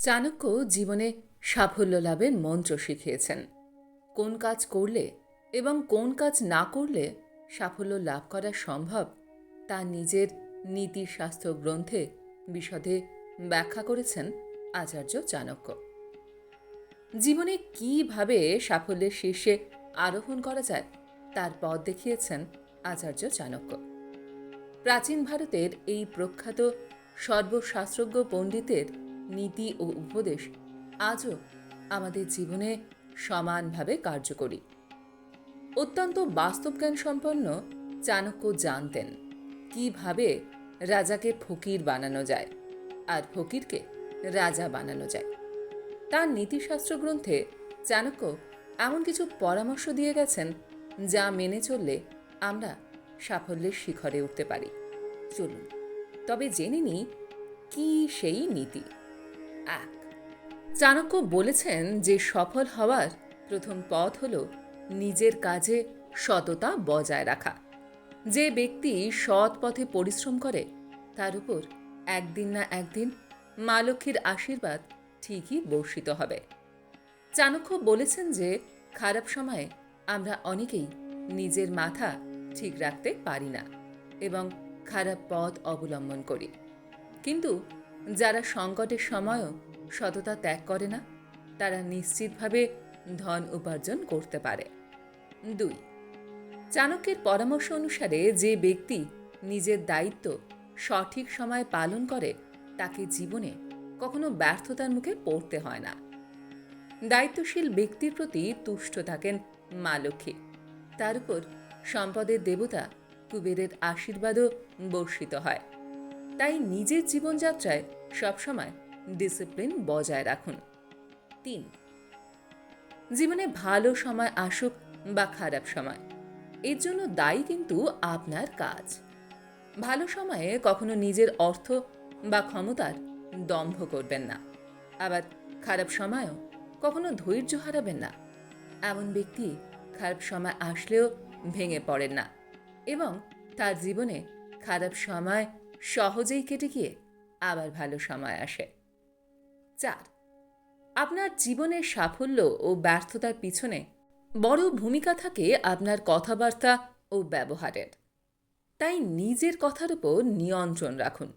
চাণক্য জীবনে সাফল্য লাভের মন্ত্র শিখিয়েছেন। কোন কাজ করলে এবং কোন কাজ না করলে সাফল্য লাভ করা সম্ভব, তা নিজের নীতিশাস্ত্র গ্রন্থে বিশদে ব্যাখ্যা করেছেন আচার্য চাণক্য। জীবনে কীভাবে সাফল্যের শীর্ষে আরোহণ করা যায়, তার পথ দেখিয়েছেন আচার্য চাণক্য। প্রাচীন ভারতের এই প্রখ্যাত সর্বশাস্ত্রজ্ঞ পণ্ডিতের নীতি ও উপদেশ আজও আমাদের জীবনে সমানভাবে কার্যকরী। অত্যন্ত বাস্তবজ্ঞান সম্পন্ন চাণক্য জানতেন কীভাবে রাজাকে ফকির বানানো যায় আর ফকিরকে রাজা বানানো যায়। তার নীতিশাস্ত্র গ্রন্থে চাণক্য এমন কিছু পরামর্শ দিয়ে গেছেন যা মেনে চললে আমরা সাফল্যের শিখরে উঠতে পারি। চলুন, তবে জেনে নিই কি সেই নীতি? এক চাণক্য বলেছেন যে সফল হওয়ার প্রথম পথ হল নিজের কাজে সততা বজায় রাখা। যে ব্যক্তি সৎ পথে পরিশ্রম করে, তার উপর একদিন না একদিন মা লক্ষ্মীর আশীর্বাদ ঠিকই বর্ষিত হবে। চাণক্য বলেছেন যে খারাপ সময়ে আমরা অনেকেই নিজের মাথা ঠিক রাখতে পারি না এবং খারাপ পথ অবলম্বন করি। কিন্তু যারা সংকটের সময়ও সততা ত্যাগ করে না, তারা নিশ্চিতভাবে ধন উপার্জন করতে পারে। দুই, চাণক্যের পরামর্শ অনুসারে যে ব্যক্তি নিজের দায়িত্ব সঠিক সময়ে পালন করে, তাকে জীবনে কখনো ব্যর্থতার মুখে পড়তে হয় না। দায়িত্বশীল ব্যক্তির প্রতি তুষ্ট থাকেন মা লক্ষ্মী। তার উপর সম্পদের দেবতা কুবেরের আশীর্বাদও বর্ষিত হয়। তাই নিজের জীবনযাত্রায় সবসময় ডিসিপ্লিন বজায় রাখুন। তিন, জীবনে ভালো সময় আসুক বা খারাপ সময়, এর জন্য দায়ী কিন্তু আপনার কাজ। ভালো সময়ে কখনো নিজের অর্থ বা ক্ষমতার দম্ভ করবেন না। আবার খারাপ সময়ও কখনো ধৈর্য হারাবেন না। এমন ব্যক্তি খারাপ সময় আসলেও ভেঙে পড়েন না এবং তার জীবনে খারাপ সময় সহজেই কেটে গিয়ে আবার ভালো সময় আসে। চার, আপনার জীবনের সাফল্য ও ব্যর্থতার পিছনে বড় ভূমিকা থাকে আপনার কথাবার্তা ও ব্যবহারের। তাই নিজের কথার উপর নিয়ন্ত্রণ রাখুন।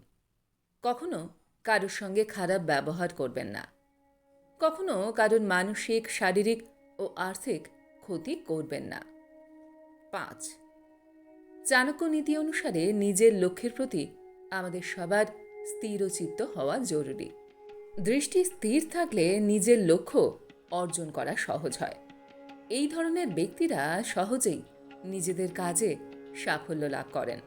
কখনো কারোর সঙ্গে খারাপ ব্যবহার করবেন না। কখনো কারোর মানসিক, শারীরিক ও আর্থিক ক্ষতি করবেন না। পাঁচ, চাণক্য নীতি অনুসারে নিজের লক্ষ্যের প্রতি আমাদের সবার স্থিরচিত্ত হওয়া জরুরি। দৃষ্টি স্থির থাকলে নিজের লক্ষ্য অর্জন করা সহজ হয়। এই ধরনের ব্যক্তিরা সহজেই নিজেদের কাজে সাফল্য লাভ করেন।